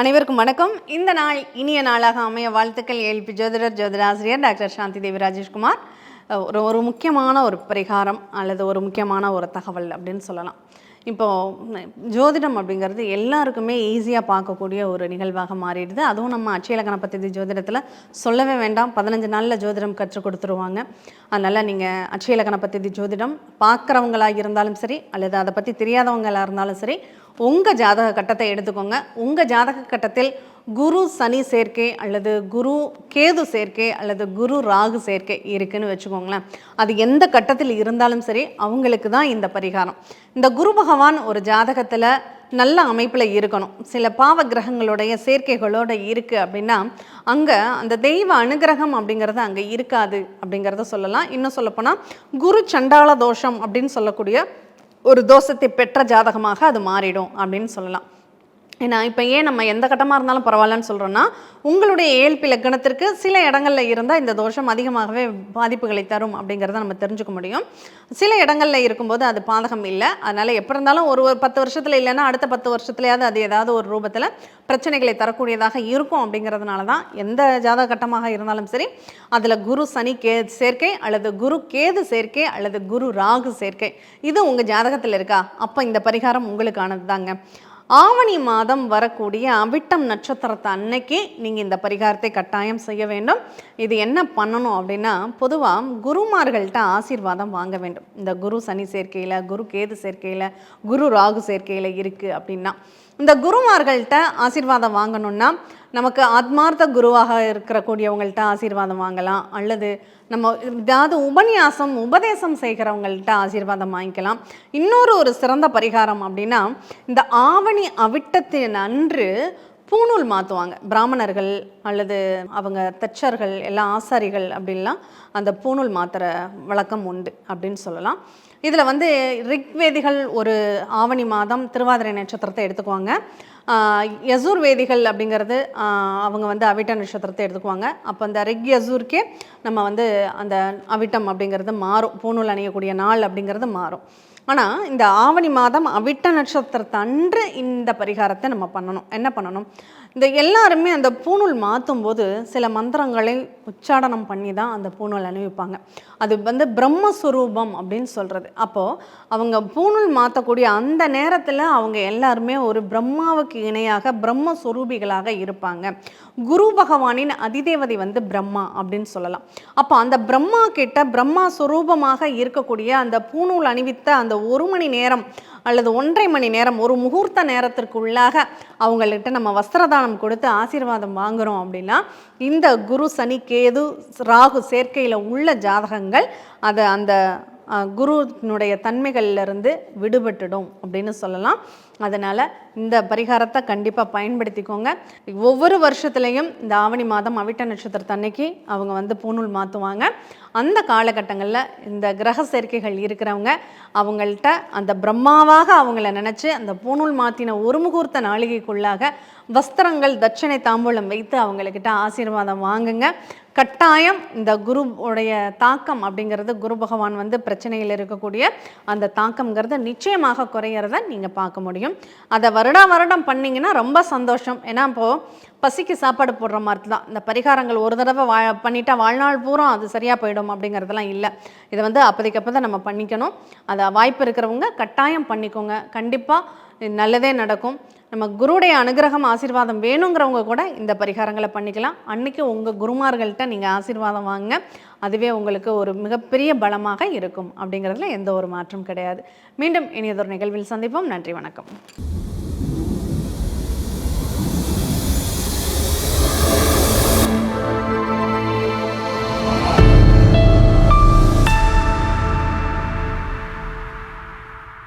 அனைவருக்கும் வணக்கம். இந்த நாள் இனிய நாளாக அமைய வாழ்த்துக்கள் ஏழ்பி ஜோதிடர் ஜோதிடாசிரியர் டாக்டர் சாந்தி தேவி ராஜேஷ்குமார். ஒரு ஒரு முக்கியமான ஒரு பரிகாரம் அல்லது ஒரு முக்கியமான ஒரு தகவல் அப்படின்னு சொல்லலாம். இப்போது ஜோதிடம் அப்படிங்கிறது எல்லாருக்குமே ஈஸியாக பார்க்கக்கூடிய ஒரு நிகழ்வாக மாறிடுது. அதுவும் நம்ம அட்சயலக்கண பத்தி ஜோதிடத்தில் சொல்லவே வேண்டாம். பதினஞ்சு நாளில் ஜோதிடம் கற்றுக் கொடுத்துருவாங்க. அதனால் நீங்கள் அட்சயலக்கண பத்தி ஜோதிடம் பார்க்குறவங்களாக இருந்தாலும் சரி அல்லது அதை பற்றி தெரியாதவங்களாக இருந்தாலும் சரி உங்கள் ஜாதக கட்டத்தை எடுத்துக்கோங்க. உங்கள் ஜாதக கட்டத்தில் குரு சனி சேர்க்கை அல்லது குரு கேது சேர்க்கை அல்லது குரு ராகு சேர்க்கை இருக்குன்னு வச்சுக்கோங்களேன். அது எந்த கட்டத்தில் இருந்தாலும் சரி அவங்களுக்கு தான் இந்த பரிகாரம். இந்த குரு பகவான் ஒரு ஜாதகத்தில் நல்ல அமைப்பில் இருக்கணும். சில பாவ கிரகங்களுடைய சேர்க்கைகளோட இருக்குது அப்படின்னா அங்கே அந்த தெய்வ அனுகிரகம் அப்படிங்கிறது அங்கே இருக்காது அப்படிங்கிறத சொல்லலாம். இன்னும் சொல்லப்போனால் குரு சண்டாள தோஷம் அப்படின்னு சொல்லக்கூடிய ஒரு தோஷத்தை பெற்ற ஜாதகமாக அது மாறிடும் அப்படின்னு சொல்லலாம். ஏன்னா இப்போ ஏன் நம்ம எந்த கட்டமாக இருந்தாலும் பரவாயில்லன்னு சொல்கிறோன்னா உங்களுடைய ஏழ்பி லக்கணத்திற்கு சில இடங்களில் இருந்தால் இந்த தோஷம் அதிகமாகவே பாதிப்புகளை தரும் அப்படிங்கிறத நம்ம தெரிஞ்சுக்க முடியும். சில இடங்களில் இருக்கும்போது அது பாதகம் இல்லை. அதனால் எப்போ இருந்தாலும் ஒரு ஒரு பத்து வருஷத்தில் இல்லைன்னா அடுத்த பத்து வருஷத்துலையாவது அது ஏதாவது ஒரு ரூபத்தில் பிரச்சனைகளை தரக்கூடியதாக இருக்கும் அப்படிங்கிறதுனால தான் எந்த ஜாதக கட்டமாக இருந்தாலும் சரி அதில் குரு சனி கே சேர்க்கை அல்லது குரு கேது சேர்க்கை அல்லது குரு ராகு சேர்க்கை இது உங்கள் ஜாதகத்தில் இருக்கா? அப்போ இந்த பரிகாரம் உங்களுக்கானது தாங்க ஆவணி மாதம் வரக்கூடிய அவிட்டம் நட்சத்திரத்தை அன்னைக்கு நீங்கள் இந்த பரிகாரத்தை கட்டாயம் செய்ய வேண்டும். இது என்ன பண்ணணும் அப்படின்னா பொதுவாக குருமார்கள்ட்ட ஆசீர்வாதம் வாங்க வேண்டும். இந்த குரு சனி சேர்க்கையில் குரு கேது சேர்க்கையில் குரு ராகு சேர்க்கையில் இருக்குது அப்படின்னா. இந்த குருமார்கள்ட்ட ஆசீர்வாதம் வாங்கணும்னா நமக்கு ஆத்மார்த்த குருவாக இருக்கிறக்கூடியவங்கள்ட்ட ஆசீர்வாதம் வாங்கலாம். அல்லது நம்ம ஏதாவது உபன்யாசம் உபதேசம் செய்கிறவங்கள்ட்ட ஆசீர்வாதம் வாங்கிக்கலாம். இன்னொரு ஒரு சிறந்த பரிகாரம் அப்படின்னா இந்த ஆவணி அவிட்டத்தின் அன்று பூணூல் மாற்றுவாங்க பிராமணர்கள் அல்லது அவங்க தச்சர்கள் எல்லாம் ஆசாரிகள் அப்படின்லாம் அந்த பூணூல் மாத்துற வழக்கம் உண்டு அப்படின்னு சொல்லலாம். இதில் வந்து ரிக்வேதிகள் ஒரு ஆவணி மாதம் திருவாதிரை நட்சத்திரத்தை எடுத்துக்குவாங்க. ஆஹ் யசூர் வேதிகள் அப்படிங்கிறது அவங்க வந்து அவிட்ட நட்சத்திரத்தை எடுத்துக்குவாங்க. அப்போ அந்த ரிக் யசூர்க்கே நம்ம வந்து அந்த அவிட்டம் அப்படிங்கிறது மாறும். பூணூல் அணியக்கூடிய நாள் அப்படிங்கிறது மாறும். ஆனால் இந்த ஆவணி மாதம் அவிட்ட நட்சத்திரத்தை அன்று இந்த பரிகாரத்தை நம்ம பண்ணணும். என்ன பண்ணணும்? இந்த எல்லாருமே அந்த பூணூல் மாற்றும் போது சில மந்திரங்களை உச்சாடனம் பண்ணி தான் அந்த பூணூல் அணிவிப்பாங்க. அது வந்து பிரம்மஸ்வரூபம் அப்படின்னு சொல்கிறது அப்போது அவங்க பூணூல் மாற்றக்கூடிய அந்த நேரத்தில் அவங்க எல்லாருமே ஒரு பிரம்மாவுக்கு இணையாக பிரம்மஸ்வரூபிகளாக இருப்பாங்க. குரு பகவானின் அதிதேவதை வந்து பிரம்மா அப்படின்னு சொல்லலாம். அப்போ அந்த பிரம்மா கிட்ட பிரம்மா சுரூபமாக இருக்கக்கூடிய அந்த பூணூல் அணிவித்த அந்த ஒரு மணி நேரம் அல்லது ஒன்றரை மணி நேரம் ஒரு முகூர்த்த நேரத்திற்குள்ளாக அவங்கள்ட்ட நம்ம வஸ்திரதானம் கொடுத்து ஆசீர்வாதம் வாங்குறோம் அப்படின்னா இந்த குரு சனி கேது ராகு சேர்க்கையில் உள்ள ஜாதகங்கள் அதை அந்த குருனுடைய தன்மைகள்லேருந்து விடுபட்டுடும் அப்படின்னு சொல்லலாம். அதனால் இந்த பரிகாரத்தை கண்டிப்பாக பயன்படுத்திக்கோங்க. ஒவ்வொரு வருஷத்துலேயும் இந்த ஆவணி மாதம் அவிட்ட நட்சத்திரத்து அன்னைக்கு அவங்க வந்து பூணூல் மாற்றுவாங்க அந்த காலகட்டங்களில் இந்த கிரக சேர்க்கைகள் இருக்கிறவங்க அவங்கள்ட்ட அந்த பிரம்மாவாக அவங்கள நினச்சி அந்த பூணூல் மாற்றின ஒரு முகூர்த்த நாளிகைக்குள்ளாக வஸ்திரங்கள் தட்சணை தாம்பூலம் வைத்து அவங்கக்கிட்ட ஆசீர்வாதம் வாங்குங்க. கட்டாயம் இந்த குருவுடைய தாக்கம் அப்படிங்கிறது குரு பகவான் வந்து பிரச்சனையில் இருக்கக்கூடிய அந்த தாக்கம்ங்கிறது நிச்சயமாக குறையிறத நீங்கள் பார்க்க முடியும். அதை வருடா வருடம் பண்ணிங்கன்னா ரொம்ப சந்தோஷம். ஏன்னா இப்போது பசிக்கு சாப்பாடு போடுற மாதிரி தான் இந்த பரிகாரங்கள் ஒரு தடவை வா பண்ணிட்டா வாழ்நாள் பூரா அது சரியாக போயிடும் அப்படிங்கிறதெல்லாம் இல்லை. இதை வந்து அப்போதைக்கு அப்போ தான் நம்ம பண்ணிக்கணும். அதை வாய்ப்பு இருக்கிறவங்க கட்டாயம் பண்ணிக்கோங்க. கண்டிப்பாக நல்லதே நடக்கும். நம்ம குருடைய அனுகிரகம் ஆசீர்வாதம் வேணுங்கிறவங்க கூட இந்த பரிகாரங்களை பண்ணிக்கலாம். அன்னைக்கு உங்கள் குருமார்கள்ட்ட நீங்கள் ஆசீர்வாதம் வாங்க அதுவே உங்களுக்கு ஒரு மிகப்பெரிய பலமாக இருக்கும். அப்படிங்கிறதுல எந்த ஒரு மாற்றம் கிடையாது. மீண்டும் இனியதொரு நிகழ்வில் சந்திப்போம். நன்றி வணக்கம்.